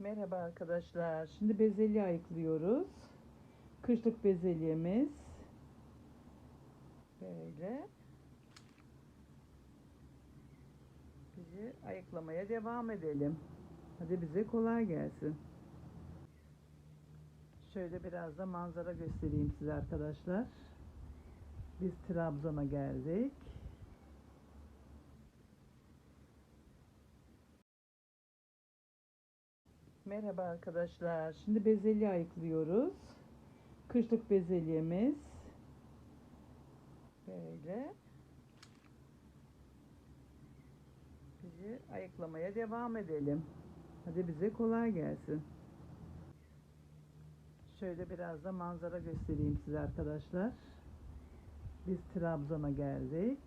Merhaba arkadaşlar. Şimdi bezelye ayıklıyoruz. Kışlık bezelyemiz. Böyle. Bizi ayıklamaya devam edelim. Hadi bize kolay gelsin. Şöyle biraz da manzara göstereyim size arkadaşlar. Biz Trabzon'a geldik. Merhaba arkadaşlar. Şimdi bezelye ayıklıyoruz. Kışlık bezelyemiz. Böyle. Bizi ayıklamaya devam edelim. Hadi bize kolay gelsin. Şöyle biraz da manzara göstereyim size arkadaşlar. Biz Trabzon'a geldik.